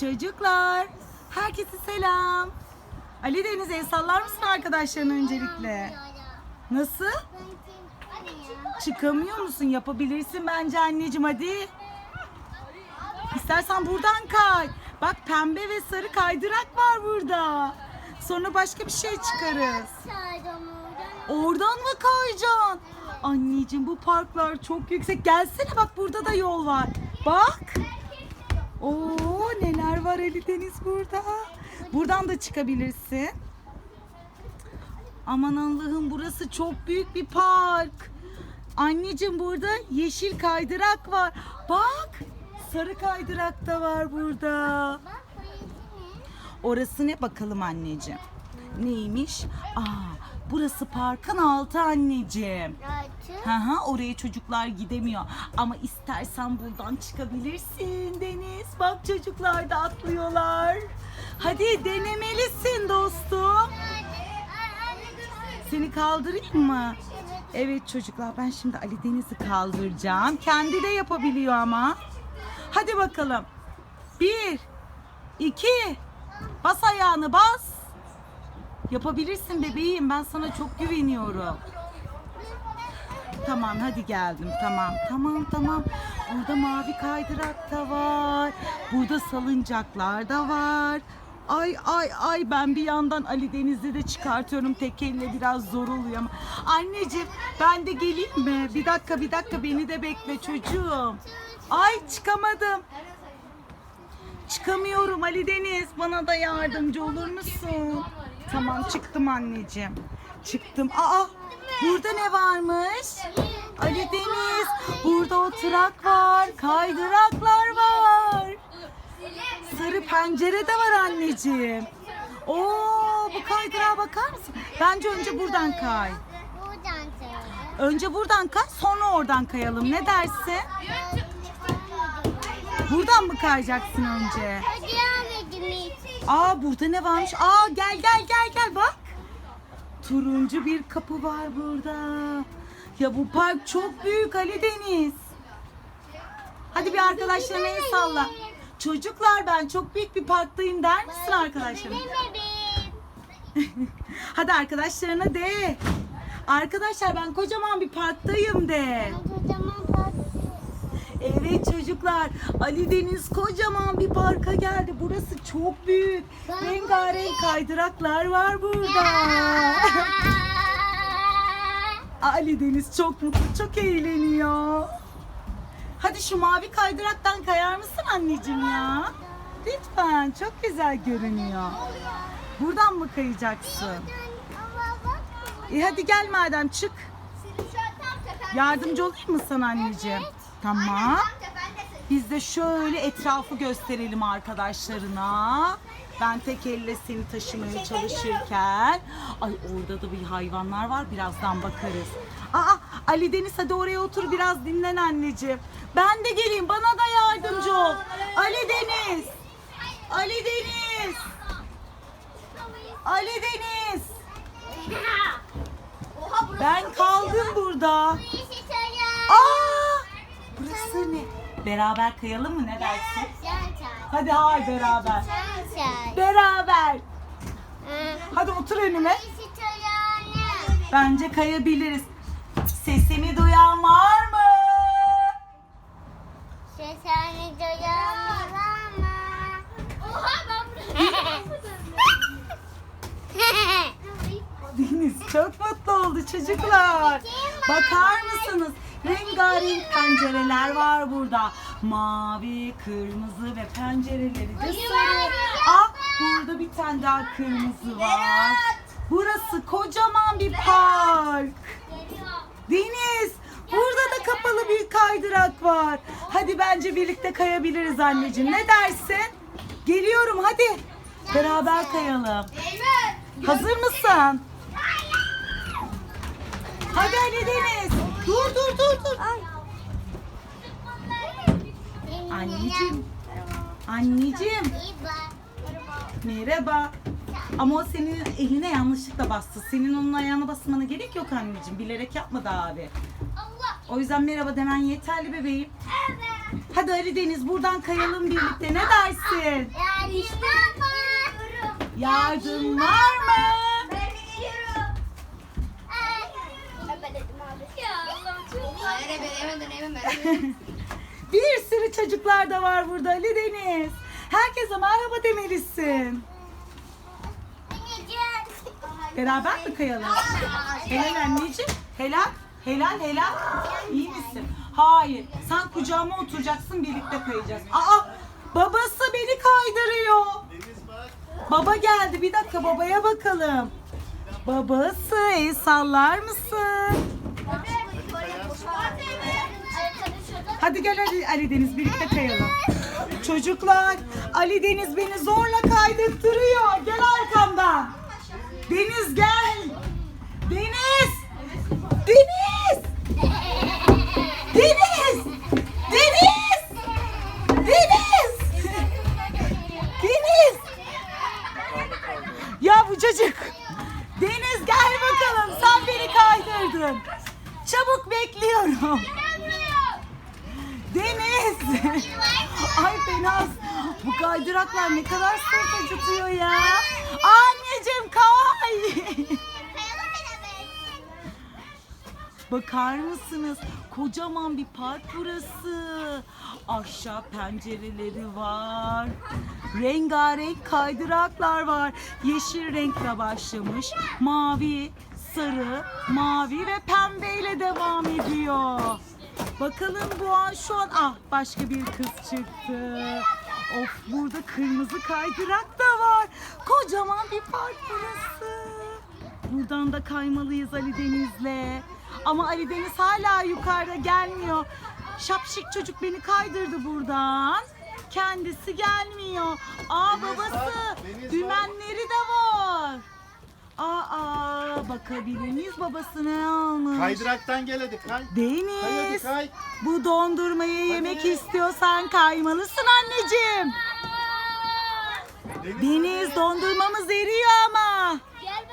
Çocuklar, herkese selam. Ali Deniz el sallar mısın arkadaşlarına öncelikle? Nasıl? Çıkamıyor musun? Yapabilirsin bence anneciğim hadi. İstersen buradan kay. Bak pembe ve sarı kaydırak var burada. Sonra başka bir şey çıkarız. Oradan mı kayacaksın? Anneciğim bu parklar çok yüksek. Gelsene bak burada da yol var. Bak. Oo neler var Ali Deniz burada. Buradan da çıkabilirsin. Aman Allah'ım burası çok büyük bir park. Anneciğim burada yeşil kaydırak var. Bak sarı kaydırak da var burada. Orası ne bakalım anneciğim? Neymiş? Aa, burası parkın altı anneciğim. Hı hı, oraya çocuklar gidemiyor. Ama istersen buradan çıkabilirsin Deniz. Bak çocuklar da atlıyorlar. Hadi denemelisin dostum. Seni kaldırayım mı? Evet çocuklar ben şimdi Ali Deniz'i kaldıracağım. Kendi de yapabiliyor ama. Hadi bakalım. Bir, iki, bas ayağını bas. Yapabilirsin bebeğim ben sana çok güveniyorum. Tamam hadi geldim tamam tamam tamam. Burada mavi kaydırak da var. Burada salıncaklar da var. Ay ay ay ben bir yandan Ali Deniz'i de çıkartıyorum tek elle biraz zor oluyor ama. Anneciğim ben de geleyim mi? Bir dakika bir dakika beni de bekle çocuğum. Ay çıkamadım. Çıkamıyorum Ali Deniz. Bana da yardımcı olur musun? Tamam çıktım anneciğim. Çıktım. Aa burada ne varmış? Ali Deniz. Burada oturak var. Kaydıraklar var. Sarı pencere de var anneciğim. Oo bu kaydırağa bakar mısın? Bence önce buradan kay. Önce buradan kay sonra oradan kayalım. Ne dersin? Buradan mı kayacaksın önce? Aa burada ne varmış? Aa gel gel gel gel bak. Turuncu bir kapı var burada. Ya bu park çok büyük Ali Deniz. Hadi bir arkadaşlarına el salla. Çocuklar ben çok büyük bir parktayım der misin arkadaşlarına? Hadi arkadaşlarına de. Arkadaşlar ben kocaman bir parktayım de. Evet çocuklar Ali Deniz kocaman bir parka geldi. Burası çok büyük. Rengarenk kaydıraklar var burada. Ali Deniz çok mutlu, çok eğleniyor. Hadi şu mavi kaydıraktan kayar mısın anneciğim ya? Lütfen, çok güzel görünüyor. Buradan mı kayacaksın? E hadi gel madem çık. Yardımcı olayım mı sana anneciğim? Tamam. Biz de şöyle etrafı gösterelim arkadaşlarına. Ben tek elle seni taşımaya çalışırken. Ay orada da bir hayvanlar var. Birazdan bakarız. Aa Ali Deniz hadi oraya otur biraz dinlen anneciğim. Ben de geleyim bana da yardımcı ol. Ali Deniz. Ali Deniz. Ali Deniz. Ben kaldım burada. Aa! Burası ne? Beraber kayalım mı ne dersin? Hadi hay beraber. Beraber. Hadi otur önüme. Bence kayabiliriz. Sesimi duyan var mı? Sesini duyan var mı? Oha ben Deniz çok oldu çocuklar. Bakar mısınız? Rengarenk pencereler var burada. Mavi, kırmızı ve pencereleri de sarı. Ah burada bir tane daha kırmızı var. Burası kocaman bir park. Deniz, burada da kapalı bir kaydırak var. Hadi bence birlikte kayabiliriz anneciğim. Ne dersin? Geliyorum hadi. Beraber kayalım. Hazır mısın? Hadi Ali Deniz. Dur dur dur dur. Anneciğim. Anneciğim. Merhaba. Ama o senin eline yanlışlıkla bastı. Senin onun ayağına basmana gerek yok anneciğim. Bilerek yapmadı abi. O yüzden merhaba demen yeterli bebeğim. Hadi Ali Deniz buradan kayalım birlikte. Ne dersin? Ya işte. Yardım var mı? Ben de geliyorum. Ben dedim abi. Ya Allah'ım çok Hayır ben eve dönemem ben. Bir sürü çocuklar da var burada Ali Deniz. Herkese merhaba demelisin. Beraber mi kayalım? Helal anneciğim. Helal. Helal helal. İyi misin? Hayır. Sen kucağıma oturacaksın birlikte kayacağız. Aa babası beni kaydırıyor. Baba geldi. Bir dakika babaya bakalım. Babası el sallar mısın? Hadi gel Ali, Ali Deniz birlikte kayalım. Çocuklar Ali Deniz beni zorla kaydırtırıyor. Gel arkamdan. Deniz gel. Deniz. Deniz. Deniz. Deniz. Deniz. Deniz. Ya bu çocuk. Deniz gel bakalım. Sen beni kaydırdın. Çabuk bekliyorum. Deniz. Ay Fenaz. Bu kaydıraklar ne kadar sırt acıtıyor ya. Anneciğim kay. Bakar mısınız? Kocaman bir park burası. Aşağı pencereleri var. Rengarenk kaydıraklar var. Yeşil renkle başlamış. Mavi, sarı, mavi ve pembeyle devam ediyor. Bakalım bu an şu an ah başka bir kız çıktı. Of burada kırmızı kaydırak da var. Kocaman bir park burası. Buradan da kaymalıyız Ali Deniz'le. Ama Ali Deniz hala yukarıda gelmiyor. Şapşik çocuk beni kaydırdı buradan. Kendisi gelmiyor. Aa babası dümenleri de var. Aa bakabilir miyiz babası ne almış? Kaydıraktan gel hadi kay. Kay hadi Deniz kay. bu dondurmayı yemek istiyorsan kaymalısın anneciğim. Deniz dondurmamız eriyor ama. Gel.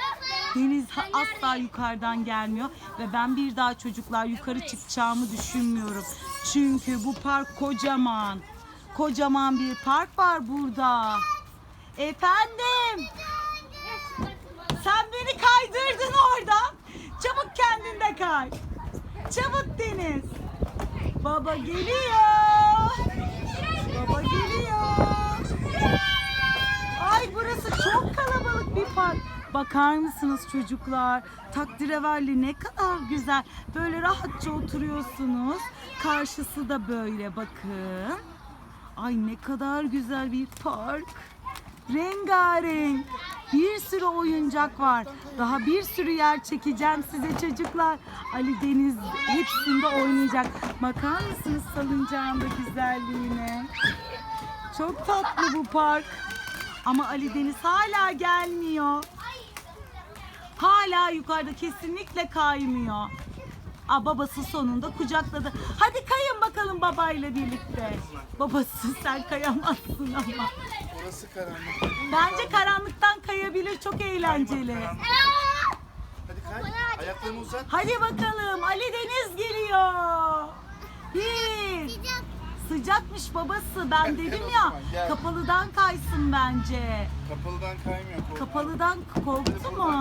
Deniz ha- asla yukarıdan gelmiyor ve ben bir daha çocuklar yukarı çıkacağımı düşünmüyorum. Çünkü bu park kocaman. Kocaman bir park var burada. Efendim, beni kaydırdın orada. Çabuk kendin de kay. Çabuk Deniz. Baba geliyor. Baba geliyor. Ay burası çok kalabalık bir park. Bakar mısınız çocuklar? Takdirevalli ne kadar güzel. Böyle rahatça oturuyorsunuz. Karşısı da böyle bakın. Ay ne kadar güzel bir park. Rengarenk. Bir sürü oyuncak var. Daha bir sürü yer çekeceğim size çocuklar. Ali Deniz hepsinde oynayacak. Bakar mısınız salıncağın da güzelliğine? Çok tatlı bu park. Ama Ali Deniz hala gelmiyor. Hala yukarıda kesinlikle kaymıyor. Aa, babası sonunda kucakladı. Hadi kayın bakalım babayla birlikte. Babası sen kayamazsın ama. Orası karanlık. Bence karanlıktan kayabilir çok eğlenceli. Hadi kay. Ayaklarını uzat. Hadi bakalım Ali Deniz geliyor. Bir. Sıcakmış babası ben dedim ya Gel. kapalıdan kaysın bence. Kapalıdan kaymıyor. Kapalıdan korktu mu?